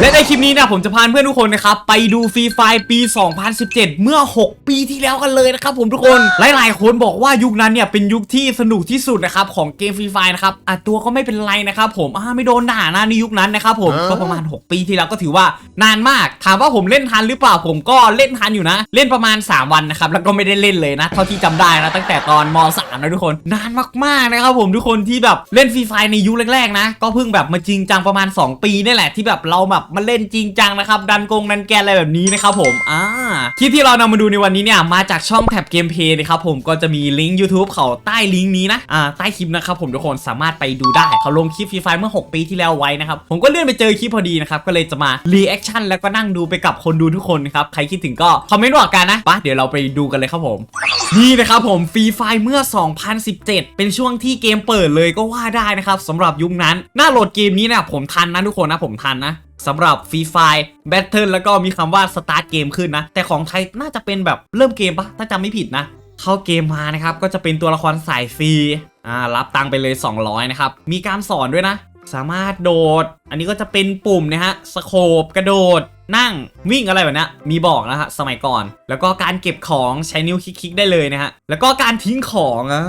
และในคลิปนี้เนะผมจะพาเพื่อนทุกคนนะครับไปดูฟรีไฟปี 2017 เมื่อ 6 ปีที่แล้วกันเลยนะครับผมทุกคนหลายๆคนบอกว่ายุคนั้นเนี่ยเป็นยุคที่สนุกที่สุดนะครับของเกมฟรีไฟนะครับอะตัวก็ไม่เป็นไรนะครับผมอ่าไม่โดนด่านะในยุคนั้นนะครับผมก็ประมาณ 6 ปีที่แล้วก็ถือว่านานมาก ถามว่าผมเล่นทันหรือเปล่าผมก็เล่นทันอยู่นะ เล่นประมาณ 3 วันนะครับแล้วก็ไม่ได้เล่นเลยนะเท่าที่จำได้นะตั้งแต่ตอนม .3 นะทุกคน นานมากๆนะครับผมทุกคนที่แบบเล่นฟรีไฟในยุคแรกๆนะก็เพิ่งแบบมาจริงจังประมาณ 2 ปีนี่แหละที่แบบเราแบบมาเล่นจริงจังนะครับ ดันกงดันแกนอะไรแบบนี้นะครับผมอ่าคลิปที่เรานำมาดูในวันนี้เนี่ยมาจากช่องแท็บเกมเพย์นะครับผมก็จะมีลิงก์ YouTube เขาใต้ลิงก์นี้นะอ่าใต้คลิปนะครับผมทุกคนสามารถไปดูได้ เขาลงคลิปฟรีไฟเมื่อ 6 ปีที่แล้วไว้นะครับผมก็เลื่อนไปเจอคลิปพอดีนะครับก็เลยจะมารีแอคชั่นแล้วก็นั่งดูไปกับคนดูทุกคนครับใครคิดถึงก็คอมเมนต์บอกกันนะปะเดี๋ยวเราไปดูกันเลยครับผมนี่นะครับผมฟรีไฟเมื่อ 2017 เป็นช่วงที่เกมเปิดเลยก็ว่าได้นะครับสำหรับยุคนั้นหน้าโหลดเกมนี้นี่ยผมทันนะทุกคนนะผมทันนะ สำหรับฟรีไฟแบทเทิลแล้วก็มีคำว่าสตาร์ทเกมขึ้นนะ แต่ของไทยน่าจะเป็นแบบเริ่มเกมปะถ้าจำไม่ผิดนะ เข้าเกมมานะครับ ก็จะเป็นตัวละครสายฟรีอ่ารับตังไปเลย 200 นะครับ มีการสอนด้วยนะ สามารถโดด อันนี้ก็จะเป็นปุ่มนะฮะสโคปกระโดด นั่งวิ่งอะไรแบบนี้มีบอกนะฮะสมัยก่อน แล้วก็การเก็บของใช้นิ้วคลิกๆได้เลยนะฮะแล้วก็การทิ้งของอ่า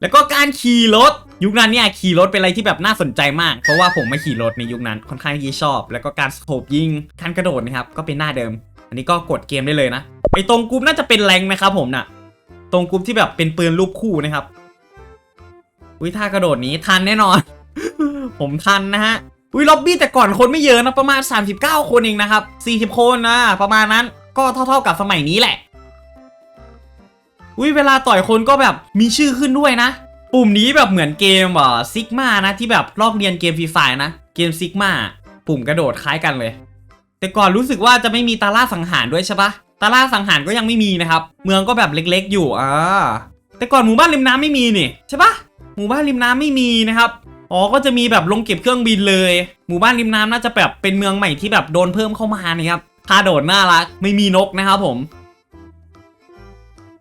แล้วก็การขี่รถ ยุคนั้นเนี่ยขี่รถเป็นอะไรที่แบบน่าสนใจมาก เพราะว่าผมมาขี่รถในยุคนั้นค่อนข้างที่ชอบ แล้วก็การสโคปยิงการกระโดดนะครับก็เป็นหน้าเดิม อันนี้ก็กดเกมได้เลยนะไอตรงกรุ๊ปน่าจะเป็นแรงนะครับผมน่ะ ตรงกรุ๊ปที่แบบเป็นปืนลูกคู่นะครับอุ้ยท่ากระโดดนี้ทันแน่นอน ผมทันนะฮะอุ้ยล็อบบี้แต่ก่อนคนไม่เยอะนะประมาณ 39 คนเองนะครับ40 คนนะประมาณนั้นก็เท่า ๆกับสมัยนี้แหละอุ้ยเวลาต่อยคนก็แบบมีชื่อขึ้นด้วยนะ ปุ่มนี้แบบเหมือนเกมอ่อซิกมานะที่แบบลอกเรียนเกมฟรีไฟนะ เกมซิกมาปุ่มกระโดดคล้ายกันเลย แต่ก่อนรู้สึกว่าจะไม่มีตาล่าสังหารด้วยใช่ปะตาล่าสังหารก็ยังไม่มีนะครับ เมืองก็แบบเล็กๆ อยู่อ่าแต่ก่อนหมู่บ้านริมน้ำไม่มีนี่ใช่ปะหมู่บ้านริมน้ำไม่มีนะครับอ๋อก็จะมีแบบลงเก็บเครื่องบินเลย หมู่บ้านริมน้ำน่าจะแบบเป็นเมืองใหม่ที่แบบโดนเพิ่มเข้ามานะครับท่าโดดน่ารักไม่มีนกนะครับผม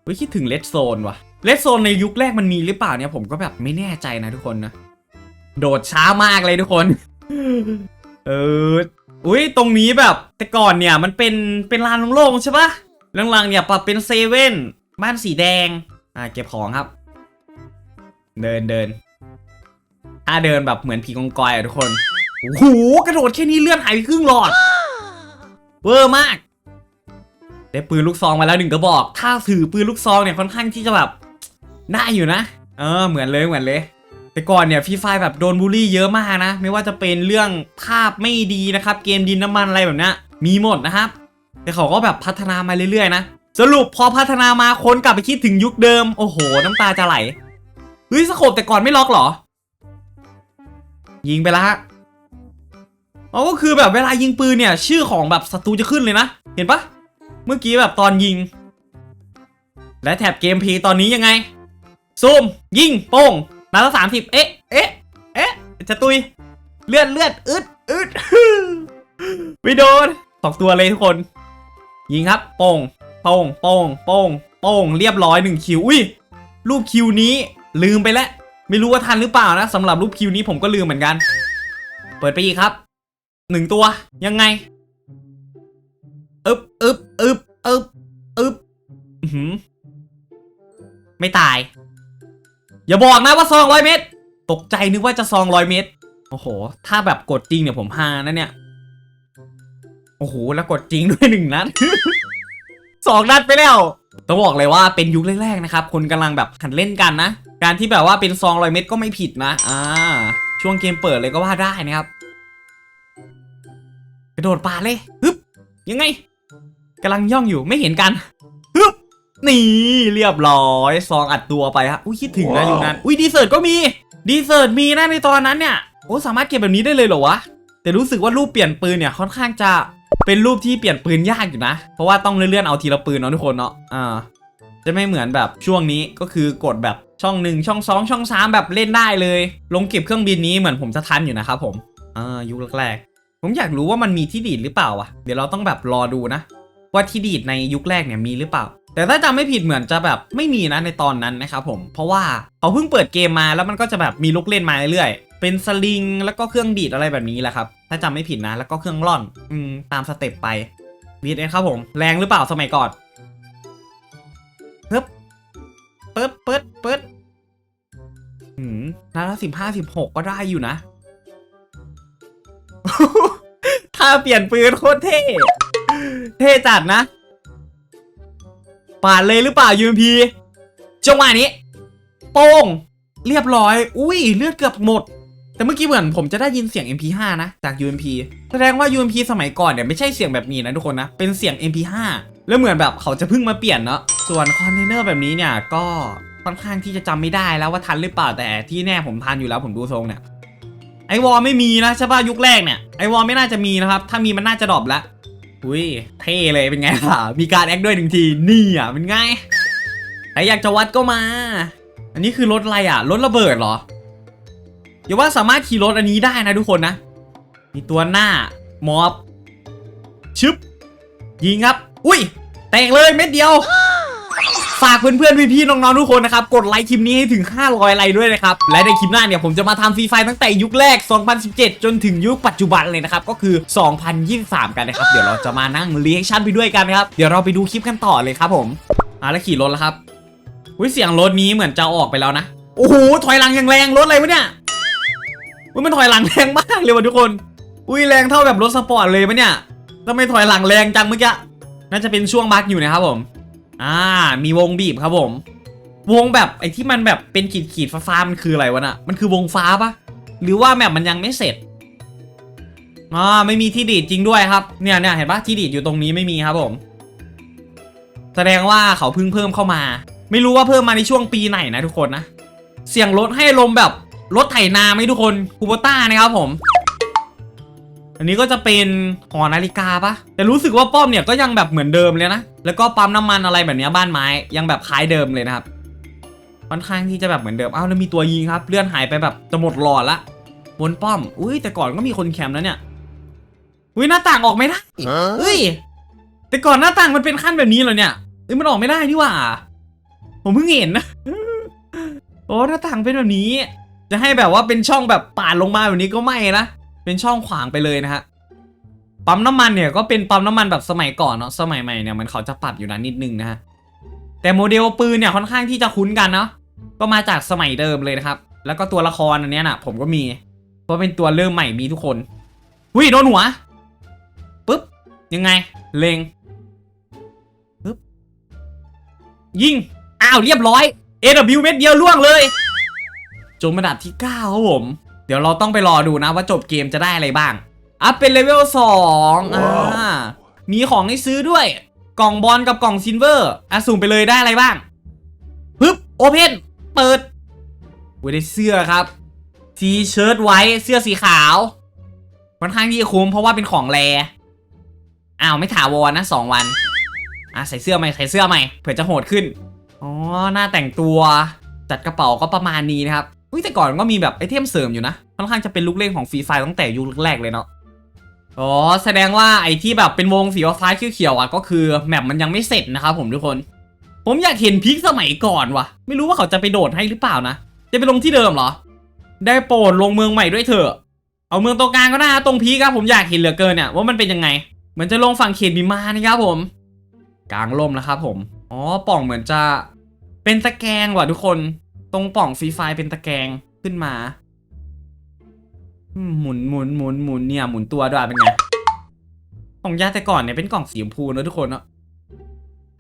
วิคิดถึงเลดโซนว่ะ เลดโซนในยุคแรกมันมีหรือเปล่าเนี่ยผมก็แบบไม่แน่ใจนะทุกคนนะ โดดช้ามากเลยทุกคน เออ อุ้ยตรงนี้แบบแต่ก่อนเนี่ยมันเป็นเป็นลานโล่งๆใช่ปะหลังๆเนี่ยปรับเป็นเซเว่นบ้านสีแดง อ่าเก็บของครับ เดินเดินถ้าเดินแบบเหมือนผีกองกอยอะทุกคนโอ้โหกระโดดแค่นี้เลื่อนหายไปครึ่งหลอด เวอร์มาก ได้ปืนลูกซองมาแล้วหนึ่งกระบอก ถ้าถือปืนลูกซองเนี่ยค่อนข้างที่จะแบบ ได้อยู่นะ เออเหมือนเลยเหมือนเลย แต่ก่อนเนี่ยฟรีไฟแบบโดนบูลลี่เยอะมากนะ ไม่ว่าจะเป็นเรื่องภาพไม่ดีนะครับ เกมดินน้ำมันอะไรแบบนี้มีหมดนะครับ แต่เขาก็แบบพัฒนามาเรื่อยๆนะสรุปพอพัฒนามาคนกลับไปคิดถึงยุคเดิม โอ้โห น้ำตาจะไหลเฮ้ยสโคปแต่ก่อนไม่ล็อกเหรอ ยิงไปแล้วฮะอ๋อก็คือแบบเวลายิงปืนเนี่ย ชื่อของแบบศัตรูจะขึ้นเลยนะ เห็นปะเมื่อกี้แบบตอนยิง และแท็บเกมพลย์ตอนนี้ยังไง ซูม ยิงโป้งนัดละสามสิบเอ๊ะ เอ๊ะ เอ๊ะ จะตุย เลือดเลือดอึดอึดไม่โดนสองตัวเลยทุกคน ยิงครับ โป้งโป้งโป้งโป้งโป้งเรียบร้อยหนึ่งคิว อุ้ย รูปคิวนี้ลืมไปแล้ว ไม่รู้ว่าทันหรือเปล่านะสำหรับรูปคิวนี้ผมก็ลืมเหมือนกัน เปิดไปอีกครับหนึ่งตัวยังไงอึบอึบอึบอึบอึบอื้อหือไม่ตาย อย่าบอกนะว่าซองร้อยเมตร ตกใจนึกว่าจะซองร้อยเมตร โอ้โห ถ้าแบบกดจริงเนี่ยผมฮานะเนี่ย โอ้โห แล้วกดจริงด้วยหนึ่งนัดสองนัดไปแล้วต้องบอกเลยว่าเป็นยุคแรกๆนะครับ คนกำลังแบบหัดเล่นกันนะ การที่แบบว่าเป็นซองร้อยเม็ดก็ไม่ผิดนะ อ่า ช่วงเกมเปิดเลยก็ว่าได้นะครับ กระโดดป่าเลยฮึบยังไงกำลังย่องอยู่ไม่เห็นกัน นี่เรียบร้อยซองอัดตัวไปฮะอุ้ยคิดถึงนะอยู่นั้นอุ้ยดีเซิร์ตก็มีดีเซิร์ตมีนะในตอนนั้นเนี่ยโอ้สามารถเก็บแบบนี้ได้เลยเหรอวะแต่รู้สึกว่ารูปเปลี่ยนปืนเนี่ยค่อนข้างจะเป็นรูปที่เปลี่ยนปืนยากอยู่นะ เพราะว่าต้องเลื่อนๆเอาทีละปืนเนาะทุกคนเนาะอ่าจะไม่เหมือนแบบช่วงนี้ก็คือกดแบบช่องหนึ่งช่องสองช่องสามแบบเล่นได้เลย ลงเก็บเครื่องบินนี้เหมือนผมจะทันอยู่นะครับผมอ่ายุคแรกๆผมอยากรู้ว่ามันมีที่ดีดหรือเปล่าวะเดี๋ยวเราต้องแบบรอดูนะ ว่าที่ดีดในยุคแรกเนี่ยมีหรือเปล่า แต่ถ้าจำไม่ผิดเหมือนจะแบบไม่มีนะในตอนนั้นนะครับผม เพราะว่าเขาเพิ่งเปิดเกมมาแล้วมันก็จะแบบมีลูกเล่นมาเรื่อยๆ เป็นสลิงแล้วก็เครื่องดีดอะไรแบบนี้แหละครับ ถ้าจำไม่ผิดนะ แล้วก็เครื่องร่อน อืมตามสเต็ปไปบีดเอ็ครับผม แรงหรือเปล่าสมัยก่อนปึ๊บปึ๊บปึ๊บปึ๊บอืมนัดละสิบห้าสิบหกก็ได้อยู่นะ ถ้าเปลี่ยนปืนโคตรเท่ เท่จัดนะ ปาดเลยหรือเปล่า UMP จังหวะนี้ โป้ง เรียบร้อย อุ้ยเลือดเกือบหมด แต่เมื่อกี้เหมือนผมจะได้ยินเสียง MP5 นะ จาก UMP แสดงว่า UMP สมัยก่อนเนี่ยไม่ใช่เสียงแบบนี้นะทุกคนนะ เป็นเสียง MP5 แล้วเหมือนแบบเขาจะเพิ่งมาเปลี่ยนเนาะ ส่วนคอนเทนเนอร์แบบนี้เนี่ยก็ค่อนข้างที่จะจำไม่ได้แล้วว่าทันหรือเปล่าแต่ที่แน่ผมทันอยู่แล้วผมดูทรงเนี่ยไอวอลไม่มีนะใช่ป่ะยุคแรกเนี่ยไอวอลไม่น่าจะมีนะครับ ถ้ามีมันน่าจะดรอปละ อุ้ยเท่เลยเป็นไงล่ะ มีการแอคด้วยหนึ่งที นี่อะเป็นไงใครอยากจะวัดก็มา อันนี้คือรถอะไรอะ รถระเบิดเหรออย่าว่าสามารถขี่รถอันนี้ได้นะทุกคนนะ มีตัวหน้ามอบชึบยิงครับ อุ้ย แตกเลยเม็ดเดียว ฝากเพื่อนๆพี่ๆน้องๆทุกคนนะครับกดไลค์คลิปนี้ให้ถึง 500 ไลค์ด้วยนะครับและในคลิปหน้าเนี่ยผมจะมาทำฟรีไฟตั้งแต่ยุคแรก 2017 จนถึงยุคปัจจุบันเลยนะครับก็คือ 2023 กันนะครับเดี๋ยวเราจะมานั่งเรียกชั่นไปด้วยกันนะครับเดี๋ยวเราไปดูคลิปกันต่อเลยครับผมอะแล้วขี่รถแล้วครับอุ้ยเสียงรถนี้เหมือนจะออกไปแล้วนะโอ้โหถอยหลังอย่างแรงรถอะไรวะเนี่ยอุ้ยมันถอยหลังแรงมากเลยว่ะทุกคน อุ้ยแรงเท่าแบบรถสปอร์ตเลยปะเนี่ยทำไมถอยหลังแรงจังเมื่อกี้น่าจะเป็นช่วงบักอยู่นะครับผม อ่า มีวงบีบครับผม วงแบบไอ้ที่มันแบบเป็นขีดขีดฟ้ามันคืออะไรวะน่ะ มันคือวงฟ้าปะหรือว่าแมปมันยังไม่เสร็จอ่าไม่มีที่ดีดจริงด้วยครับ เนี่ยเนี่ยเห็นปะที่ดีดอยู่ตรงนี้ไม่มีครับผม แสดงว่าเขาเพิ่งเพิ่มเข้ามา ไม่รู้ว่าเพิ่มมาในช่วงปีไหนนะทุกคนนะ เสียงรถให้ลมแบบรถไถนาไหมทุกคนคูโบต้านะครับผม อันนี้ก็จะเป็นหอนาฬิกาปะแต่รู้สึกว่าป้อมเนี่ยก็ยังแบบเหมือนเดิมเลยนะ แล้วก็ปั๊มน้ำมันอะไรแบบเนี้ยบ้านไม้ยังแบบคล้ายเดิมเลยนะครับค่อนข้างที่จะแบบเหมือนเดิมอ้าวแล้วมีตัวยิงครับเลื่อนหายไปแบบจะหมดหลอดละบนป้อม อุ้ยแต่ก่อนก็มีคนแคมป์แล้วเนี่ยอุ้ยหน้าต่างออกไม่ได้เฮ้ยแต่ก่อนหน้าต่างมันเป็นขั้นแบบนี้เหรอเนี่ยเอ้ยมันออกไม่ได้นี่ว่า ผมเพิ่งเห็นนะโอ้หน้าต่างเป็นแบบนี้ จะให้แบบว่าเป็นช่องแบบปาดลงมาแบบนี้ก็ไม่นะ เป็นช่องขวางไปเลยนะฮะปั๊มน้ำมันเนี่ยก็เป็นปั๊มน้ำมันแบบสมัยก่อนเนาะสมัยใหม่เนี่ยมันเขาจะปรับอยู่นะนิดนึงนะฮะแต่โมเดลปืนเนี่ยค่อนข้างที่จะคุ้นกันเนาะก็มาจากสมัยเดิมเลยนะครับ แล้วก็ตัวละครอันนี้น่ะผมก็มีเพราะเป็นตัวเริ่มใหม่มีทุกคนหุยโดนหัวปุ๊บยังไงเลงปุ๊บยิงอ้าวเรียบร้อย AW เม็ดเดียวล่วงเลยจงระดับที่9ครับผม ดี๋ยวเราต้องไปรอดูนะว่าจบเกมจะได้อะไรบ้าง อัพเป็นเลเวล2อ่า มีของให้ซื้อด้วย กล่องบอลกับกล่องซิลเวอร์อะสุ่มไปเลยได้อะไรบ้างปึ๊บโอเพนเปิดอุ้ยได้เสื้อครับทีเชิ้ตไว้เสื้อสีขาวค่อนข้างที่จะคุ้มเพราะว่าเป็นของแรอ้าวไม่ถาวรนะสองวันอะใส่เสื้อใหม่ใส่เสื้อใหม่เผื่อจะโหดขึ้น อ๋อ หน้าแต่งตัวจัดกระเป๋าก็ประมาณนี้นะครับ อุ้ยแต่ก่อนก็มีแบบไอเทมเสริมอยู่นะค่อนข้างจะเป็นลูกเล่นของฟรีไฟตั้งแต่ยุคแรกเลยเนาะอ๋อแสดงว่าไอที่แบบเป็นวงสีฟ้าเขียวๆอะก็คือแมปมันยังไม่เสร็จนะครับผมทุกคน ผมอยากเห็นพีคสมัยก่อนว่ะ ไม่รู้ว่าเขาจะไปโดดให้หรือเปล่านะจะไปลงที่เดิมเหรอ ได้โปรดลงเมืองใหม่ด้วยเถอะเอาเมืองตรงกลางก็ได้ตรงพีคครับผมอยากเห็นเหลือเกินเนี่ยว่ามันเป็นยังไงเหมือนจะลงฝั่งเขตบิมานะครับผม กลางล่มแล้วครับผมอ๋อป่องเหมือนจะเป็นตะแกรงว่ะทุกคน ตรงป่องฟรีไฟเป็นตะแกรงขึ้นมาหมุนหมุนหมุนหมุนเนี่ยหมุนตัวด้วยเป็นไงของยาแต่ก่อนเนี่ยเป็นกล่องสีชมพูนะทุกคนเนาะ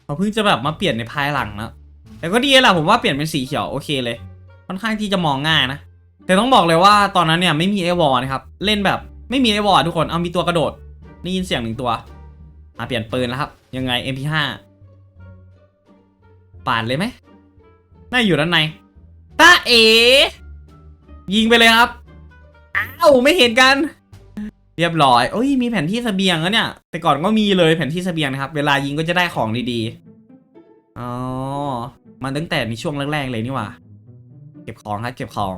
เขาเพิ่งจะแบบมาเปลี่ยนในภายหลังนะแต่ก็ดีแหละผมว่าเปลี่ยนเป็นสีเขียวโอเคเลยค่อนข้างที่จะมองง่ายนะแต่ต้องบอกเลยว่าตอนนั้นเนี่ยไม่มีไอวอลนะครับเล่นแบบไม่มีไอวอลทุกคนเอามีตัวกระโดดได้ยินเสียงหนึ่งตัวมาเปลี่ยนปืนแล้วครับ ยังไง MP5 ปาดเลยไหมน่าอยู่ด้านใน ตาเอ ยิงไปเลยครับ อ้าวไม่เห็นกัน เรียบร้อยโอ้ยมีแผนที่เสบียงแล้วเนี่ย แต่ก่อนก็มีเลยแผนที่เสบียงนะครับ เวลายิงก็จะได้ของดีๆ อ๋อมาตั้งแต่ในช่วงแรกๆเลยนี่หว่า เก็บของครับเก็บของ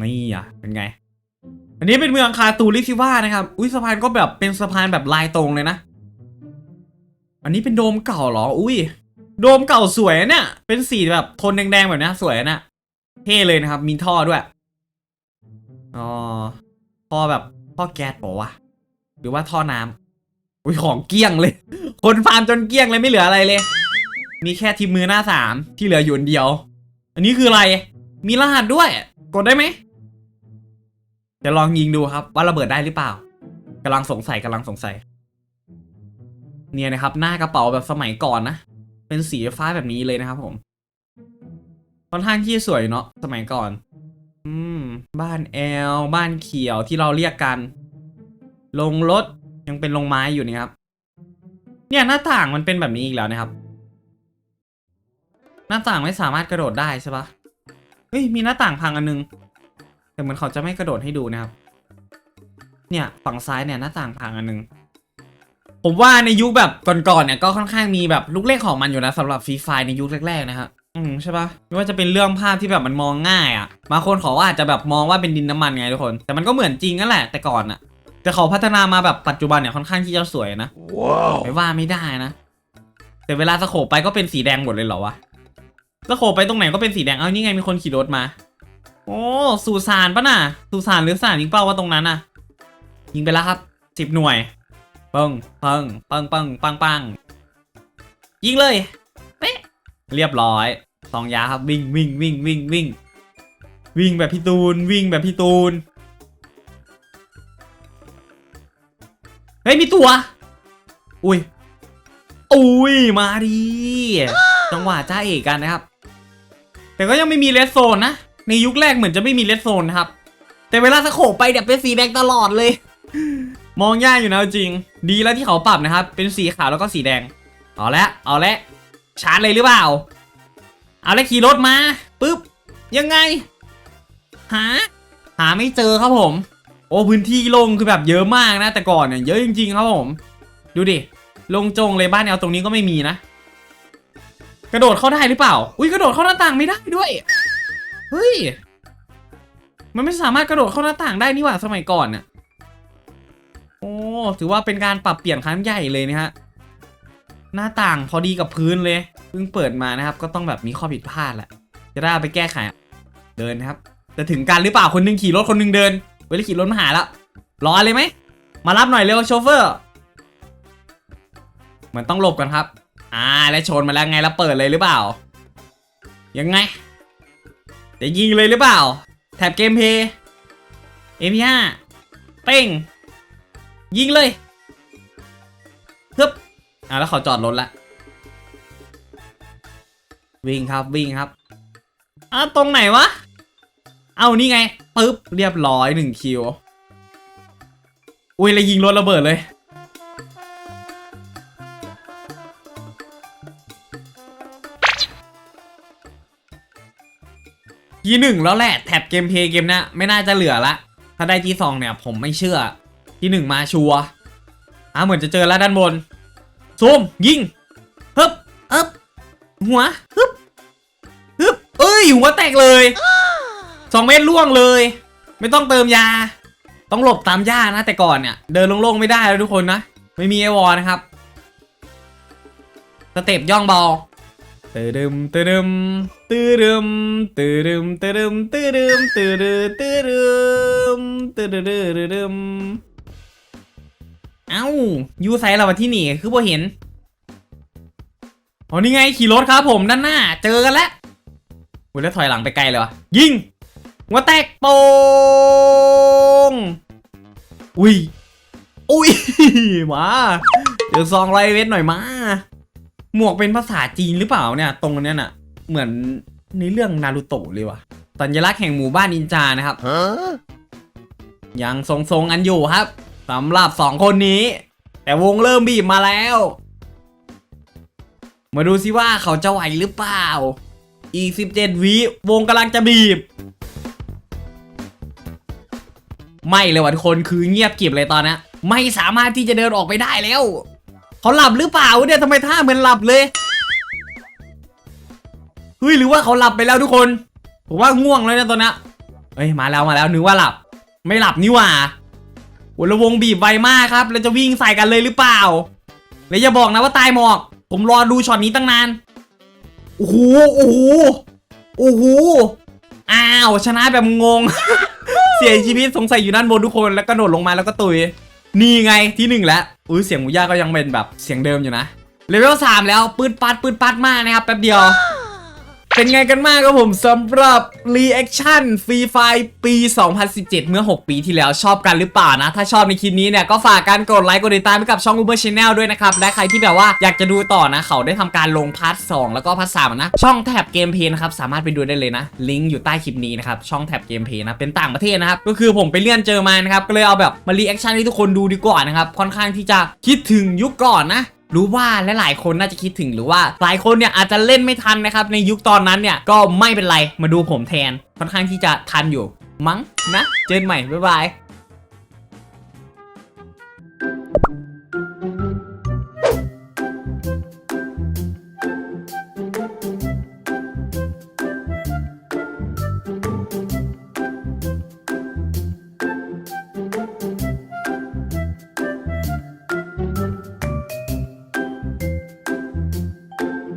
นี่อะ เป็นไง อันนี้เป็นเมืองคาตูริซิว่านะครับ อุ้ยสะพานก็แบบเป็นสะพานแบบลายตรงเลยนะ อันนี้เป็นโดมเก่าเหรอ อุ้ย โดมเก่าสวยเนี่ย เป็นสีแบบโทนแดงๆแบบนี้สวยนะ เท่เลยนะครับ มีท่อด้วยอ๋อท่อแบบท่อแก๊สบอกว่าวะหรือว่าท่อน้ำอุ้ยของเกลี้ยงเลย คนฟาร์มจนเกลี้ยงเลยไม่เหลืออะไรเลย มีแค่ทีมมือหน้าสามที่เหลืออยู่อันเดียว อันนี้คืออะไร มีรหัสด้วย กดได้ไหมจะลองยิงดูครับ ว่าระเบิดได้หรือเปล่ากำลังสงสัยกำลังสงสัย เนี่ยนะครับ หน้ากระเป๋าแบบสมัยก่อนนะ เป็นสีฟ้าแบบนี้เลยนะครับผม ค่อนข้างที่สวยเนาะสมัยก่อน อืม บ้านแอล บ้านเขียวที่เราเรียกกัน ลงรถยังเป็นลงไม้อยู่นี่ครับ เนี่ยหน้าต่างมันเป็นแบบนี้อีกแล้วนะครับ หน้าต่างไม่สามารถกระโดดได้ใช่ปะเฮ้ยมีหน้าต่างพังอันนึง แต่เหมือนเขาจะไม่กระโดดให้ดูนะครับ เนี่ยฝั่งซ้ายเนี่ยหน้าต่างพังอันนึงผมว่าในยุคแบบก่อนๆเนี่ยก็ค่อนข้างมีแบบลูกเล่นของมันอยู่นะสำหรับฟรีไฟในยุคแรกๆนะครับ อืมใช่ปะไม่ว่าจะเป็นเรื่องภาพที่แบบมันมองง่ายอะ่ะบางคนเขาอาจจะแบบมองว่าเป็นดินน้ำมันไงทุกคน แต่มันก็เหมือนจริงนั่นแหละแต่ก่อนอะ่ะ แต่เขาพัฒนามาแบบปัจจุบันเนี่ยค่อนข้างที่จะสวยนะไม่ว่าไม่ได้นะ แต่เวลาสโคปไปก็เป็นสีแดงหมดเลยเหรอวะสโคปไปตรงไหนก็เป็นสีแดง เอานี่ไงมีคนขี่รถมา โอ้สุสานปะน่ะสุสานหรือสถานยิงเป้าว่าตรงนั้นน่ะ ยิงไปแล้วครับสิบหน่วยปึ้งปึ้งปึ้งปึ้งปังปังยิงเลยเป๊ะเรียบร้อย สองยาครับวิ่งวิ่งวิ่งวิ่งวิ่งวิ่งแบบพี่ตูนวิ่งแบบพี่ตูนเฮ้ยมีตัว อุ้ยอุ้ยมาดีจังหวะจ้าเอกกันนะครับ แต่ก็ยังไม่มีเลสโซนนะ ในยุคแรกเหมือนจะไม่มีเลสโซนนะครับ แต่เวลาสโคปไปเนี่ยเป็นสีแดงตลอดเลย มองยากอยู่นะจริง ดีแล้วที่เขาปรับนะครับ เป็นสีขาวแล้วก็สีแดง เอาละเอาละชาร์จเลยหรือเปล่า เอาละขี่รถมาปึ๊บยังไง หา หาไม่เจอครับผม โอ้พื้นที่โล่งคือแบบเยอะมากนะ แต่ก่อนเนี่ยเยอะจริง ๆ ครับผม ดูดิลงจงเลยบ้านแนวตรงนี้ก็ไม่มีนะ กระโดดเข้าได้หรือเปล่า อุ้ยกระโดดเข้าหน้าต่างไม่ได้ด้วยเฮ้ยมันไม่สามารถกระโดดเข้าหน้าต่างได้นี่หว่าสมัยก่อนน่ะโอ้ถือว่าเป็นการปรับเปลี่ยนครั้งใหญ่เลยนะฮะหน้าต่างพอดีกับพื้นเลย พิ่งเปิดมานะครับ ก็ต้องแบบมีข้อผิดพลาดแหละจะได้ไปแก้ไขเดินครับจะถึงการหรือเปล่าคนหนึงขี่รถคนหนึงเดินเวลาขี่รถมาหาแล้วรอเลยไหมมารับหน่อยเร็วโชเฟอร์เหมือนต้องหลบกันครับ อ่าแล้วชนมาแล้วไงแล้วเปิดเลยหรือเปล่า ยังไงจะยิงเลยหรือเปล่าแท็บเกมเพย์ M5 เป้ง ยิงเลยฮึบอ่าแล้วเขาจอดรถละ วิ่งครับวิ่งครับอ่าตรงไหนวะ เอานี่ไงปึ๊บเรียบร้อยหนึ่งคิว อุ้ยแล้วยิงรถระเบิดเลย ทีหนึ่งแล้วแหละ แท็บเกมเพย์เกมเนี้ยไม่น่าจะเหลือละ ถ้าได้ที่สองเนี่ย ผมไม่เชื่อ ที่หนึ่งมาชัวอะเหมือนจะเจอแล้วด้านบนซูมยิงฮึบฮึบหัว หัวแตกเลยสองเมตรล่วงเลย ไม่ต้องเติมยา ต้องหลบตามหญ้านะแต่ก่อนเนี่ย เดินโล่งๆไม่ได้แล้วทุกคนนะ ไม่มีไอวอลนะครับสเต็ปย่องเบาตืดึมตืดึมตืดึมตืดึมตืดึมตืดึมตืดึตืดึมตืดึตืดึมเอ้ายูไซเรามาที่นี่คือบ่เห็นอ๋อนี่ไงขี่รถครับผมด้านหน้า เจอกันแล้ว อุ้ยแล้วถอยหลังไปไกลเลยวะยิงหัวแตกโปงอุ้ยอุ้ยมาเดี๋ยวซองไรเวทหน่อยมา หมวกเป็นภาษาจีนหรือเปล่าเนี่ย ตรงเนี้ยน่ะ เหมือนในเรื่องนารูโตะเลยว่ะสัญลักษณ์แห่งหมู่บ้านนินจานะครับยังทรงๆอันอยู่ครับสำหรับสองคนนี้ แต่วงเริ่มบีบมาแล้ว มาดูซิว่าเขาจะไหวหรือเปล่า อีก 17 วิ วงกำลังจะบีบ ไม่เลยว่ะทุกคนคือเงียบกริบเลยตอนนี้ไม่สามารถที่จะเดินออกไปได้แล้ว เขาหลับหรือเปล่าเนี่ยทำไมท่าเหมือนหลับเลยเฮ้ยหรือว่าเขาหลับไปแล้วทุกคนผมว่าง่วงเลยนะตอนนี้เฮ้ยมาแล้วมาแล้วนึกว่าหลับ ไม่หลับนี่หว่าโอ้แล้ววงบีบไวมากครับแล้วจะวิ่งใส่กันเลยหรือเปล่าแล้วอย่าบอกนะว่าตายหมอก ผมรอดูช็อตนี้ตั้งนาน โอ้โหโอ้โหโอ้โหอ้าวชนะแบบงง เสียชีวิตสงสัยอยู่ด้านบนทุกคนแล้วก็โดดลงมาแล้วก็ตุยนี่ไงที่หนึ่งแล้วอุ้ยเสียงหมูย่าก็ยังเป็นแบบเสียงเดิมอยู่นะเลเวลสามแล้วปืดปัดปืดปัดมากนะครับแป๊บเดียว เป็นไงกันมากครับผมสำหรับ Reaction Free Fire ปี 2017 เมื่อ 6 ปีที่แล้วชอบกันหรือเปล่านะ ถ้าชอบในคลิปนี้เนี่ย ก็ฝากการกดไลค์กดติดตามให้กับช่อง Uber Channel ด้วยนะครับ และใครที่แบบว่าอยากจะดูต่อนะ เขาได้ทำการลงพาร์ท 2 แล้วก็พาร์ท 3 นะ ช่องแท็บเกมเพย์นะครับ สามารถไปดูได้เลยนะ ลิงก์อยู่ใต้คลิปนี้นะครับ ช่องแท็บเกมเพย์นะ เป็นต่างประเทศนะครับ ก็คือผมไปเลื่อนเจอมานะครับ ก็เลยเอาแบบมา Reaction ให้ทุกคนดูดีกว่านะครับ ค่อนข้างที่จะคิดถึงยุคก่อนนะ รู้ว่าหลายๆคนน่าจะคิดถึงหรือว่าหลายคนเนี่ยอาจจะเล่นไม่ทันนะครับในยุคตอนนั้นเนี่ยก็ไม่เป็นไรมาดูผมแทนค่อนข้างที่จะทันอยู่มั้งนะ เจอกันใหม่บ๊ายบาย